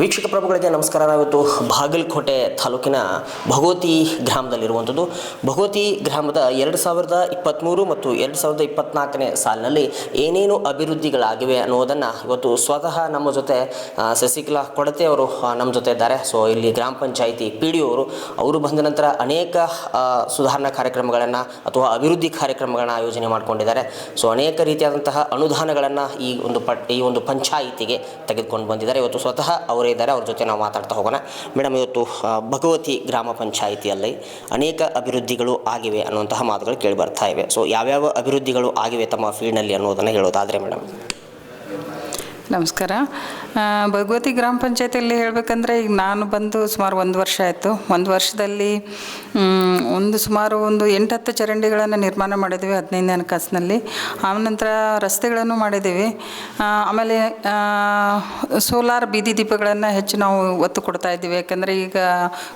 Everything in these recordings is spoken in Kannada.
ವೀಕ್ಷಕ ಪ್ರಭುಗಳಿಗೆ ನಮಸ್ಕಾರ. ನಾವಿವತ್ತು ಬಾಗಲಕೋಟೆ ತಾಲೂಕಿನ ಭಗೋತಿ ಗ್ರಾಮದಲ್ಲಿರುವಂಥದ್ದು. ಭಗೋತಿ ಗ್ರಾಮದ ಎರಡು ಸಾವಿರದ ಇಪ್ಪತ್ತ್ಮೂರು ಮತ್ತು ಎರಡು ಸಾವಿರದ ಇಪ್ಪತ್ತ್ನಾಲ್ಕನೇ ಸಾಲಿನಲ್ಲಿ ಏನೇನು ಅಭಿವೃದ್ಧಿಗಳಾಗಿವೆ ಅನ್ನೋದನ್ನು ಇವತ್ತು ಸ್ವತಃ ನಮ್ಮ ಜೊತೆ ಶಶಿಕಲಾ ಕೊಡತೆ ಅವರು ನಮ್ಮ ಜೊತೆ ಇದ್ದಾರೆ. ಸೊ ಇಲ್ಲಿ ಗ್ರಾಮ ಪಂಚಾಯಿತಿ ಪಿ ಡಿ ಅವರು ಅವರು ಬಂದ ನಂತರ ಅನೇಕ ಸುಧಾರಣಾ ಕಾರ್ಯಕ್ರಮಗಳನ್ನು ಅಥವಾ ಅಭಿವೃದ್ಧಿ ಕಾರ್ಯಕ್ರಮಗಳನ್ನು ಆಯೋಜನೆ ಮಾಡಿಕೊಂಡಿದ್ದಾರೆ. ಸೊ ಅನೇಕ ರೀತಿಯಾದಂತಹ ಅನುದಾನಗಳನ್ನು ಈ ಒಂದು ಪಟ್, ಈ ಒಂದು ಪಂಚಾಯಿತಿಗೆ ತೆಗೆದುಕೊಂಡು ಬಂದಿದ್ದಾರೆ. ಇವತ್ತು ಸ್ವತಃ ಅವರೇ ಇದ್ದಾರೆ, ಅವ್ರ ಜೊತೆ ನಾವು ಮಾತಾಡ್ತಾ ಹೋಗೋಣ. ಮೇಡಮ್ ಇವತ್ತು ಭಗವತಿ ಗ್ರಾಮ ಪಂಚಾಯಿತಿಯಲ್ಲಿ ಅನೇಕ ಅಭಿವೃದ್ಧಿಗಳು ಆಗಿವೆ ಅನ್ನುವಂತಹ ಮಾತುಗಳು ಕೇಳಿ ಬರ್ತಾ ಇವೆ. ಸೊ ಯಾವ್ಯಾವ ಅಭಿವೃದ್ಧಿಗಳು ಆಗಿವೆ ತಮ್ಮ ಫೀಲ್ಡ್ನಲ್ಲಿ ಅನ್ನೋದನ್ನು ಹೇಳೋದಾದರೆ ಮೇಡಮ್ ನಮಸ್ಕಾರ. ಭಗವತಿ ಗ್ರಾಮ ಪಂಚಾಯತಿಯಲ್ಲಿ ಹೇಳಬೇಕಂದ್ರೆ ಈಗ ನಾನು ಬಂದು ಸುಮಾರು ಒಂದು ವರ್ಷ ಆಯಿತು. ಒಂದು ವರ್ಷದಲ್ಲಿ ಒಂದು ಸುಮಾರು ಒಂದು ಎಂಟು ಹತ್ತು ಚರಂಡಿಗಳನ್ನು ನಿರ್ಮಾಣ ಮಾಡಿದ್ದೀವಿ ಹದಿನೈದು ಹಣಕಾಸಿನಲ್ಲಿ. ಆನಂತರ ರಸ್ತೆಗಳನ್ನು ಮಾಡಿದ್ದೀವಿ. ಆಮೇಲೆ ಸೋಲಾರ್ ಬೀದಿ ದೀಪಗಳನ್ನು ಹೆಚ್ಚು ನಾವು ಒತ್ತು ಕೊಡ್ತಾ ಇದ್ದೀವಿ. ಯಾಕಂದರೆ ಈಗ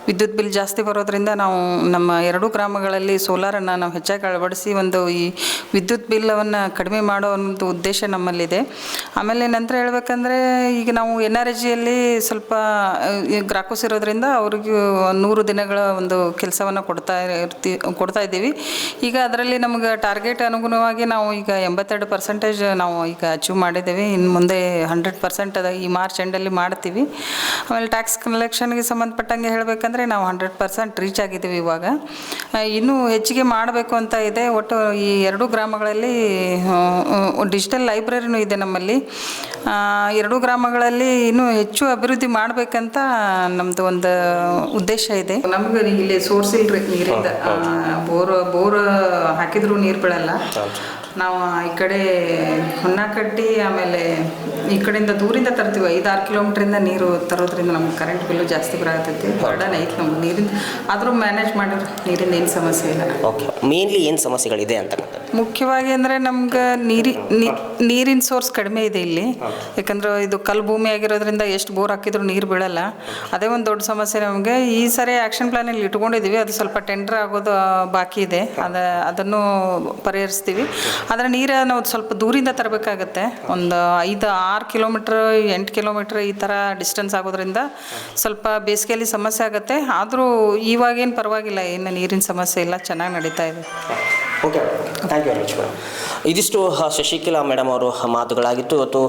ವಿದ್ಯುತ್ ಬಿಲ್ ಜಾಸ್ತಿ ಬರೋದ್ರಿಂದ ನಾವು ನಮ್ಮ ಎರಡೂ ಗ್ರಾಮಗಳಲ್ಲಿ ಸೋಲಾರನ್ನು ನಾವು ಹೆಚ್ಚಾಗಿ ಅಳವಡಿಸಿ ಒಂದು ಈ ವಿದ್ಯುತ್ ಬಿಲ್ಲವನ್ನು ಕಡಿಮೆ ಮಾಡೋ ಒಂದು ಉದ್ದೇಶ ನಮ್ಮಲ್ಲಿದೆ. ಆಮೇಲೆ ನಂತರ ಹೇಳ್ಬೇಕಂದ್ರೆ ಈಗ ನಾವು ಎನ್ ಆರ್ ಜಿಯಲ್ಲಿ ಸ್ವಲ್ಪ ಗ್ರಾಕೋಸ್ ಇರೋದ್ರಿಂದ ಅವ್ರಿಗೆ ನೂರು ದಿನಗಳ ಒಂದು ಕೆಲಸವನ್ನು ಕೊಡ್ತಾ ಇರ್ತಿ, ಕೊಡ್ತಾ ಇದ್ದೀವಿ. ಈಗ ಅದರಲ್ಲಿ ನಮ್ಗೆ ಟಾರ್ಗೆಟ್ ಅನುಗುಣವಾಗಿ ನಾವು ಈಗ ಎಂಬತ್ತೆರಡು ಪರ್ಸೆಂಟೇಜ್ ನಾವು ಈಗ ಅಚೀವ್ ಮಾಡಿದ್ದೇವೆ. ಇನ್ನು ಮುಂದೆ ಹಂಡ್ರೆಡ್ ಪರ್ಸೆಂಟ್ ಅದ, ಈ ಮಾರ್ಚ್ ಎಂಡಲ್ಲಿ ಮಾಡ್ತೀವಿ. ಆಮೇಲೆ ಟ್ಯಾಕ್ಸ್ ಕಲೆಕ್ಷನ್ಗೆ ಸಂಬಂಧಪಟ್ಟಂಗೆ ಹೇಳಬೇಕಂದ್ರೆ ನಾವು ಹಂಡ್ರೆಡ್ ಪರ್ಸೆಂಟ್ ರೀಚ್ ಆಗಿದ್ದೀವಿ ಇವಾಗ. ಇನ್ನೂ ಹೆಚ್ಚಿಗೆ ಮಾಡಬೇಕು ಅಂತ ಇದೆ. ಒಟ್ಟು ಈ ಎರಡು ಗ್ರಾಮಗಳಲ್ಲಿ ಡಿಜಿಟಲ್ ಲೈಬ್ರರಿನೂ ಇದೆ ನಮ್ಮಲ್ಲಿ. ಎರಡೂ ಗ್ರಾಮಗಳಲ್ಲಿ ಇನ್ನೂ ಹೆಚ್ಚು ಅಭಿವೃದ್ಧಿ ಮಾಡಬೇಕಂತ ನಮ್ಮದು ಒಂದು ಉದ್ದೇಶ ಇದೆ. ನಮ್ಗೆ ಇಲ್ಲಿ ಸೋರ್ಸ್ ಇಲ್ರಿ ನೀರಿಂದ ಬೋರ್ ಬೋರ್ ಹಾಕಿದ್ರು ನೀರು ಬೀಳಲ್ಲ. ನಾವು ಈ ಕಡೆ ಹೊನ್ನ ಕಟ್ಟಿ ಆಮೇಲೆ ಈ ಕಡೆಯಿಂದ ದೂರಿಂದ ತರ್ತೀವಿ. ಐದಾರು ಕಿಲೋಮೀಟ್ರಿಂದ ನೀರು ತರೋದ್ರಿಂದ ನಮ್ಗೆ ಕರೆಂಟ್ ಬಿಲ್ಲು ಜಾಸ್ತಿ ಬರಾಕತ್ತೈತಿ ಬರ್ಡನ್ ಐತೆ ನಮ್ಗೆ ನೀರಿನ. ಆದರೂ ಮ್ಯಾನೇಜ್ ಮಾಡಿದ್ರೆ ನೀರಿಂದ ಏನು ಸಮಸ್ಯೆ ಇಲ್ಲ. ಓಕೆ ಮೇನ್ಲಿ ಏನು ಸಮಸ್ಯೆಗಳಿದೆ ಅಂತ ಮುಖ್ಯವಾಗಿ ಅಂದರೆ ನಮ್ಗೆ ನೀರಿ ನೀರಿನ ಸೋರ್ಸ್ ಕಡಿಮೆ ಇದೆ ಇಲ್ಲಿ. ಯಾಕಂದ್ರೆ ಇದು ಕಲ್ಲು ಭೂಮಿ ಆಗಿರೋದ್ರಿಂದ ಎಷ್ಟು ಬೋರ್ ಹಾಕಿದ್ರು ನೀರು ಬೀಳಲ್ಲ. ಅದೇ ಒಂದು ದೊಡ್ಡ ಸಮಸ್ಯೆ ನಮಗೆ. ಈ ಸರಿ ಆ್ಯಕ್ಷನ್ ಪ್ಲಾನಲ್ಲಿ ಇಟ್ಕೊಂಡಿದ್ದೀವಿ ಅದು ಸ್ವಲ್ಪ ಟೆಂಡರ್ ಆಗೋದು ಬಾಕಿ ಇದೆ. ಅದ ಅದನ್ನು ಪರಿಹರಿಸ್ತೀವಿ. ಆದರೆ ನೀರು ನಾವು ಸ್ವಲ್ಪ ದೂರಿಂದ ತರಬೇಕಾಗತ್ತೆ. ಒಂದು ಐದು ಆರು ಕಿಲೋಮೀಟ್ರ್, ಎಂಟು ಕಿಲೋಮೀಟ್ರ್ ಈ ಥರ ಡಿಸ್ಟೆನ್ಸ್ ಆಗೋದ್ರಿಂದ ಸ್ವಲ್ಪ ಬೇಸಿಗೆಯಲ್ಲಿ ಸಮಸ್ಯೆ ಆಗುತ್ತೆ. ಆದರೂ ಇವಾಗೇನು ಪರವಾಗಿಲ್ಲ ಏನು ನೀರಿನ ಸಮಸ್ಯೆ ಇಲ್ಲ, ಚೆನ್ನಾಗಿ ನಡೀತಾ ಇದೆ. Okay thank you very much madam ಇದಿಷ್ಟು ಶಶಿಕಲಾ ಮೇಡಮ್ ಅವರು ಮಾತುಗಳಾಗಿತ್ತು. ಇವತ್ತು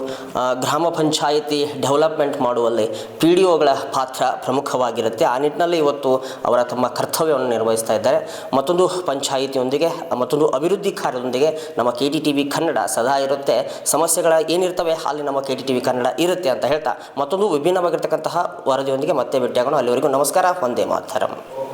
ಗ್ರಾಮ ಪಂಚಾಯಿತಿ ಡೆವಲಪ್ಮೆಂಟ್ ಮಾಡುವಲ್ಲಿ ಪಿ ಡಿ ಒಗಳ ಪಾತ್ರ ಪ್ರಮುಖವಾಗಿರುತ್ತೆ. ಆ ನಿಟ್ಟಿನಲ್ಲಿ ಇವತ್ತು ಅವರ ತಮ್ಮ ಕರ್ತವ್ಯವನ್ನು ನಿರ್ವಹಿಸ್ತಾ ಇದ್ದಾರೆ. ಮತ್ತೊಂದು ಪಂಚಾಯಿತಿಯೊಂದಿಗೆ, ಮತ್ತೊಂದು ಅಭಿವೃದ್ಧಿ ಕಾರ್ಯದೊಂದಿಗೆ ನಮ್ಮ K T T V Kannada ಸದಾ ಇರುತ್ತೆ. ಸಮಸ್ಯೆಗಳ ಏನಿರ್ತವೆ, ಅಲ್ಲಿ ನಮ್ಮ K T T V Kannada ಇರುತ್ತೆ ಅಂತ ಹೇಳ್ತಾ ಮತ್ತೊಂದು ವಿಭಿನ್ನವಾಗಿರ್ತಕ್ಕಂತಹ ವರದಿಯೊಂದಿಗೆ ಮತ್ತೆ ಭೇಟಿಯಾಗೋಣ. ಅಲ್ಲಿವರೆಗೂ ನಮಸ್ಕಾರ, ಒಂದೇ ಮಾತರಂ.